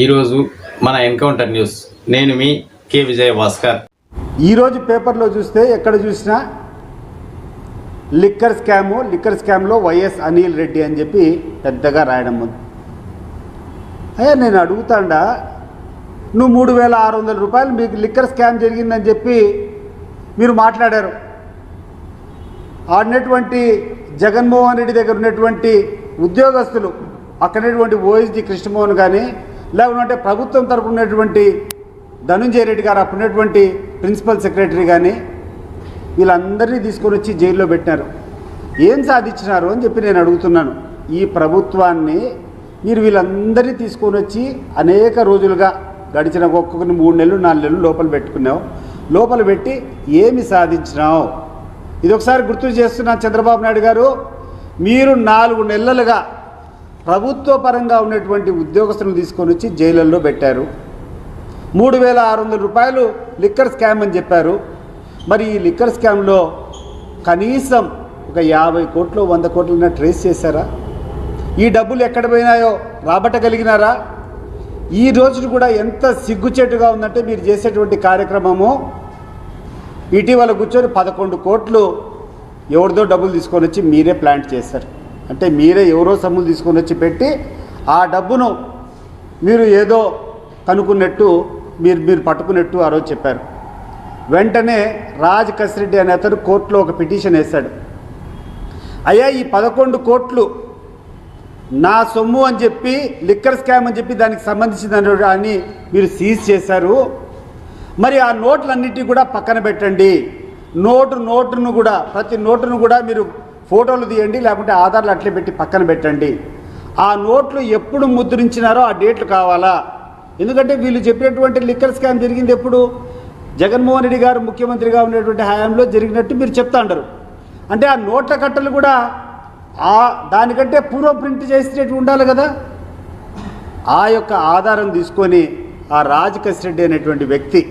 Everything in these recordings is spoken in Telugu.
ఈరోజు మన ఎన్కౌంటర్ న్యూస్. నేను మీ కే విజయ భాస్కర్. ఈరోజు పేపర్లో చూస్తే ఎక్కడ చూసినా లిక్కర్ స్కాము లిక్కర్ స్కామ్లో వైఎస్ అనిల్ రెడ్డి అని చెప్పి పెద్దగా రాయడం అయ్యా నేను అడుగుతాండా నువ్వు మూడు వేల ఆరు వందల రూపాయలు మీకు లిక్కర్ స్కామ్ జరిగిందని చెప్పి మీరు మాట్లాడారు. ఆడినటువంటి జగన్మోహన్ రెడ్డి దగ్గర ఉన్నటువంటి ఉద్యోగస్తులు అక్కడటువంటి ఓఎస్డి కృష్ణమోహన్ కానీ లేకుంటే ప్రభుత్వం తరపు ఉన్నటువంటి ధనుంజయ రెడ్డి గారు అప్పుడున్నటువంటి ప్రిన్సిపల్ సెక్రటరీ కానీ వీళ్ళందరినీ తీసుకొని వచ్చి జైల్లో పెట్టినారు. ఏం సాధించినారు అని చెప్పి నేను అడుగుతున్నాను. ఈ ప్రభుత్వాన్ని మీరు వీళ్ళందరినీ తీసుకొని వచ్చి అనేక రోజులుగా గడిచిన ఒక్కొక్కరిని మూడు నెలలు నాలుగు నెలలు లోపల పెట్టుకున్నావు. లోపల పెట్టి ఏమి సాధించినావు? ఇది ఒకసారి గుర్తు చేస్తున్నా చంద్రబాబు నాయుడు గారు మీరు నాలుగు నెలలుగా ప్రభుత్వ పరంగా ఉన్నటువంటి ఉద్యోగస్తులను తీసుకొని వచ్చి జైళ్ళల్లో పెట్టారు. మూడు వేల ఆరు వందల రూపాయలు లిక్కర్ స్కామ్ అని చెప్పారు. మరి ఈ లిక్కర్ స్కామ్లో కనీసం ఒక యాభై కోట్లు వంద కోట్లైనా ట్రేస్ చేశారా? ఈ డబ్బులు ఎక్కడ పోయినాయో రాబట్టగలిగినారా? ఈ రోజున కూడా ఎంత సిగ్గుచేటుగా ఉందంటే మీరు చేసేటువంటి కార్యక్రమము ఇటీవల కూర్చొని పదకొండు కోట్లు ఎవరిదో డబ్బులు తీసుకొని వచ్చి మీరే ప్లాంట్ చేశారు. అంటే మీరే ఎవరో సొమ్ములు తీసుకొని వచ్చి పెట్టి ఆ డబ్బును మీరు ఏదో కనుక్కున్నట్టు మీరు మీరు పట్టుకున్నట్టు ఆ రోజు చెప్పారు. వెంటనే రాజ్ కసిరెడ్డి అనే అతను కోర్టులో ఒక పిటిషన్ వేశాడు. అయ్యా ఈ పదకొండు కోట్లు నా సొమ్ము అని చెప్పి లిక్కర్ స్కామ్ అని చెప్పి దానికి సంబంధించిన అని మీరు సీజ్ చేశారు. మరి ఆ నోట్లన్నిటి కూడా పక్కన పెట్టండి. నోటు నోటును కూడా ప్రతి నోటును కూడా మీరు ఫోటోలు తీయండి లేకుంటే ఆధార్లు అట్లే పెట్టి పక్కన పెట్టండి. ఆ నోట్లు ఎప్పుడు ముద్రించినారో ఆ డేట్లు కావాలా? ఎందుకంటే వీళ్ళు చెప్పినటువంటి లిక్కర్ స్కామ్ జరిగింది ఎప్పుడు? జగన్మోహన్ రెడ్డి గారు ముఖ్యమంత్రిగా ఉన్నటువంటి హయాంలో జరిగినట్టు మీరు చెప్తా అంటారు. అంటే ఆ నోట్ల కట్టలు కూడా ఆ దానికంటే పూర్వం ప్రింట్ చేసినట్టు ఉండాలి కదా? ఆ యొక్క ఆధారం తీసుకొని ఆ రాజ్ రెడ్డి అనేటువంటి వ్యక్తి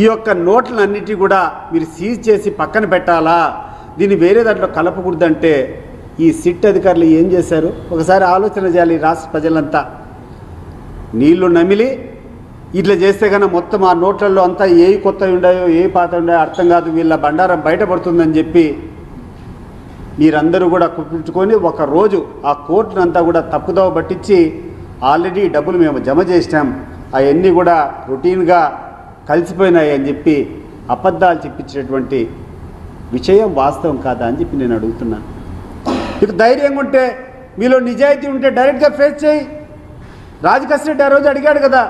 ఈ యొక్క నోట్లన్నిటి కూడా మీరు సీజ్ చేసి పక్కన పెట్టాలా? దీన్ని వేరే దాంట్లో కలపకూడదంటే ఈ సిట్ అధికారులు ఏం చేశారు? ఒకసారి ఆలోచన చేయాలి రాష్ట్ర ప్రజలంతా. నీళ్ళు నమిలి ఇట్లా చేస్తే కన్నా మొత్తం ఆ నోట్లలో అంతా ఏ కొత్తవి ఉండాయో ఏ పాత ఉండాయో అర్థం కాదు. వీళ్ళ బండారం బయటపడుతుందని చెప్పి మీరందరూ కూడా కుప్పించుకొని ఒక రోజు ఆ కోర్టునంతా కూడా తప్పుదోవ పట్టించి ఆల్రెడీ డబ్బులు మేము జమ చేసినాం. అవన్నీ కూడా రొటీన్గా కలిసిపోయినాయి అని చెప్పి అబద్ధాలు చెప్పించినటువంటి విషయం వాస్తవం కాదా అని చెప్పి నేను అడుగుతున్నాను మీకు ధైర్యంగా ఉంటే మీలో నిజాయితీ ఉంటే డైరెక్ట్గా ఫేస్ చేయి. రాజకృష్ణ రెడ్డి ఆ రోజు అడిగాడు కదా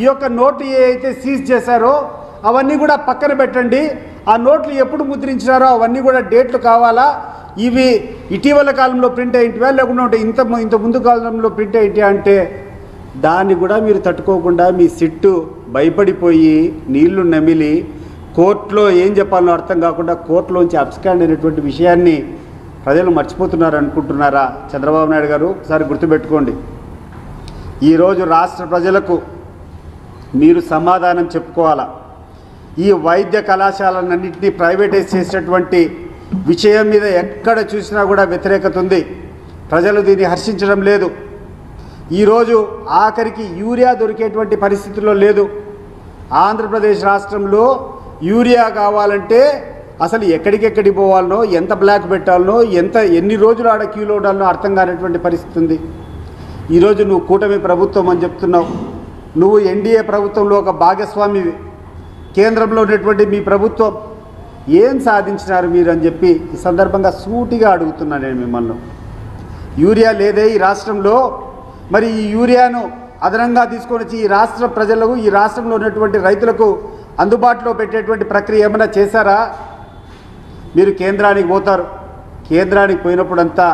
ఈ యొక్క నోటు ఏ అయితే సీజ్ చేశారో అవన్నీ కూడా పక్కన పెట్టండి. ఆ నోట్లు ఎప్పుడు ముద్రించినారో అవన్నీ కూడా డేట్లు కావాలా? ఇవి ఇటీవల కాలంలో ప్రింట్ అయ్యింటివా? లేకుండా ఉంటే ఇంత ఇంత ముందు కాలంలో ప్రింట్ అయ్యింటి అంటే? దాన్ని కూడా మీరు తట్టుకోకుండా మీ సిట్టు భయపడిపోయి నీళ్ళు నమిలి కోర్టులో ఏం చెప్పాలో అర్థం కాకుండా కోర్టులోంచి అబ్స్కాండ్ అయినటువంటి విషయాన్ని ప్రజలు మర్చిపోతున్నారు అనుకుంటున్నారా? చంద్రబాబు నాయుడు గారు ఒకసారి గుర్తుపెట్టుకోండి. ఈరోజు రాష్ట్ర ప్రజలకు మీరు సమాధానం చెప్పుకోవాలా? ఈ వైద్య కళాశాలన్నింటినీ ప్రైవేటైజ్ చేసినటువంటి విషయం మీద ఎక్కడ చూసినా కూడా వ్యతిరేకత ఉంది. ప్రజలు దీన్ని హర్షించడం లేదు. ఈరోజు ఆఖరికి యూరియా దొరికేటువంటి పరిస్థితుల్లో లేదు. ఆంధ్రప్రదేశ్ రాష్ట్రంలో యూరియా కావాలంటే అసలు ఎక్కడికెక్కడికి పోవాలనో ఎంత బ్లాక్ పెట్టాలనో ఎంత ఎన్ని రోజులు ఆడ క్యూలో ఉండాలనో అర్థం కానటువంటి పరిస్థితి ఉంది. ఈరోజు నువ్వు కూటమి ప్రభుత్వం అని చెప్తున్నావు. నువ్వు ఎన్డీఏ ప్రభుత్వంలో ఒక భాగస్వామివి కేంద్రంలో ఉన్నటువంటి మీ ప్రభుత్వం. ఏం సాధించినారు మీరు అని చెప్పి ఈ సందర్భంగా సూటిగా అడుగుతున్నా నేను మిమ్మల్ని. యూరియా లేదే ఈ రాష్ట్రంలో. మరి ఈ యూరియాను అదనంగా తీసుకొని వచ్చి ఈ రాష్ట్ర ప్రజలకు ఈ రాష్ట్రంలో ఉన్నటువంటి రైతులకు అందుబాటులో పెట్టేటువంటి ప్రక్రియ ఏమైనా చేశారా? మీరు కేంద్రానికి పోతారు. కేంద్రానికి పోయినప్పుడంతా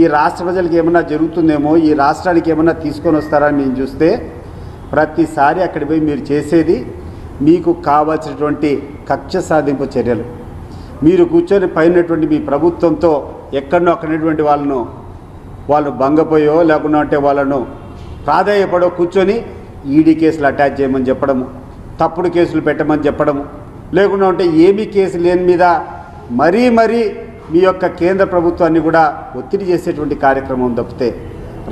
ఈ రాష్ట్ర ప్రజలకు ఏమైనా జరుగుతుందేమో ఈ రాష్ట్రానికి ఏమైనా తీసుకొని వస్తారని మేము చూస్తే ప్రతిసారి అక్కడికి పోయి మీరు చేసేది మీకు కావాల్సినటువంటి కక్ష సాధింపు చర్యలు. మీరు కూర్చొని పైనటువంటి మీ ప్రభుత్వంతో ఎక్కడనో అక్కడటువంటి వాళ్ళను వాళ్ళు భంగపోయో లేకుండా అంటే వాళ్ళను ప్రాధాయపడో కూర్చొని ఈడీ కేసులు అటాచ్ చేయమని చెప్పడము. తప్పుడు కేసులు పెట్టమని చెప్పడము. లేకుండా ఉంటే ఏమీ కేసు లేని మీద మరీ మరీ మీ యొక్క కేంద్ర ప్రభుత్వాన్ని కూడా ఒత్తిడి చేసేటువంటి కార్యక్రమం తప్పితే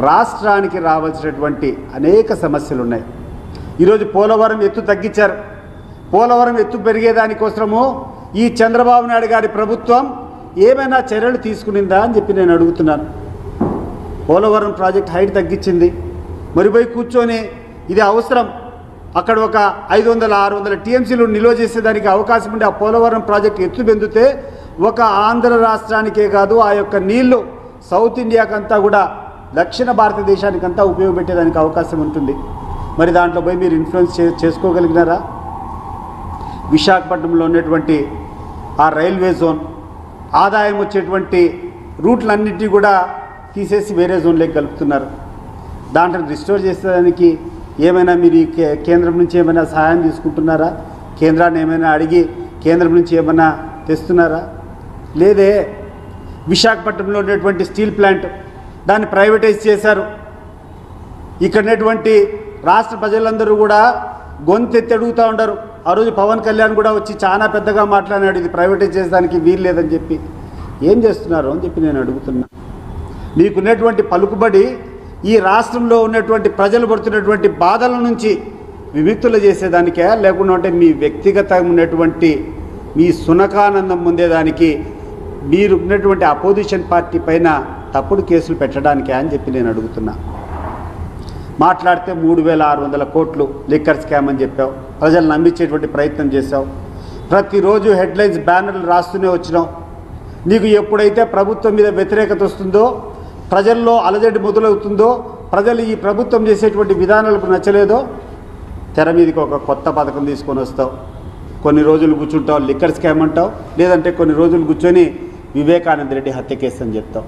రాష్ట్రానికి రావాల్సినటువంటి అనేక సమస్యలు ఉన్నాయి. ఈరోజు పోలవరం ఎత్తు తగ్గించారు. పోలవరం ఎత్తు పెరిగేదానికోసము ఈ చంద్రబాబు నాయుడు గారి ప్రభుత్వం ఏమైనా చర్యలు తీసుకునిందా అని చెప్పి నేను అడుగుతున్నాను. పోలవరం ప్రాజెక్ట్ హైట్ తగ్గించింది. మరి పోయి కూర్చొని ఇది అవసరం. అక్కడ ఒక ఐదు వందల ఆరు వందల టీఎంసీలు నిల్వ చేసేదానికి అవకాశం ఉండే ఆ పోలవరం ప్రాజెక్ట్ ఎత్తు బెందుతే ఒక ఆంధ్ర రాష్ట్రానికే కాదు ఆ యొక్క నీళ్ళు సౌత్ ఇండియాకంతా కూడా దక్షిణ భారతదేశానికంతా ఉపయోగపెట్టేదానికి అవకాశం ఉంటుంది. మరి దాంట్లో పోయి మీరు ఇన్ఫ్లుయెన్స్ చే చేసుకోగలిగినారా? విశాఖపట్నంలో ఉన్నటువంటి ఆ రైల్వే జోన్ ఆదాయం వచ్చేటువంటి రూట్లన్నింటినీ కూడా తీసేసి వేరే జోన్లోకి కలుపుతున్నారు. దాంట్లో రిస్టోర్ చేసేదానికి ఏమైనా మీరు ఈ కే- కేంద్రం నుంచి ఏమైనా సహాయం తీసుకుంటున్నారా? కేంద్రాన్ని ఏమైనా అడిగి కేంద్రం నుంచి ఏమైనా తెస్తున్నారా? లేదే విశాఖపట్నంలో ఉన్నటువంటి స్టీల్ ప్లాంట్ దాన్ని ప్రైవేటైజ్ చేశారు. ఇక్కడనేటువంటి రాష్ట్ర ప్రజలందరూ కూడా గొంతెత్తి అడుగుతూ ఉండరు. ఆ రోజు పవన్ కళ్యాణ్ కూడా వచ్చి చాలా పెద్దగా మాట్లాడినాడు ఇది ప్రైవేటైజ్ చేసేదానికి వీలు లేదని చెప్పి. ఏం చేస్తున్నారు అని చెప్పి నేను అడుగుతున్నా. మీకున్నటువంటి పలుకుబడి ఈ రాష్ట్రంలో ఉన్నటువంటి ప్రజలు పడుతున్నటువంటి బాధల నుంచి విముక్తులు చేసేదానికే లేకుండా అంటే మీ వ్యక్తిగతంగా ఉన్నటువంటి మీ సునకానందం పొందేదానికి మీరు ఉన్నటువంటి అపోజిషన్ పార్టీ పైన తప్పుడు కేసులు పెట్టడానికే అని చెప్పి నేను అడుగుతున్నా. మాట్లాడితే మూడు వేల ఆరు వందల కోట్లు లిక్కర్ స్కామ్ అని చెప్పావు. ప్రజలు నమ్మించేటువంటి ప్రయత్నం చేశావు. ప్రతిరోజు హెడ్లైన్స్ బ్యానర్లు రాస్తూనే వచ్చినావు. నీకు ఎప్పుడైతే ప్రభుత్వం మీద వ్యతిరేకత వస్తుందో ప్రజల్లో అలజడి మొదలవుతుందో ప్రజలు ఈ ప్రభుత్వం చేసేటువంటి విధానాలకు నచ్చలేదో తెర మీదకి ఒక కొత్త పథకం తీసుకొని వస్తావు. కొన్ని రోజులు కూర్చుంటావు లిక్కర్ స్కామ్ అంటావు. లేదంటే కొన్ని రోజులు కూర్చొని వివేకానంద రెడ్డి హత్య కేసు అని చెప్తావు.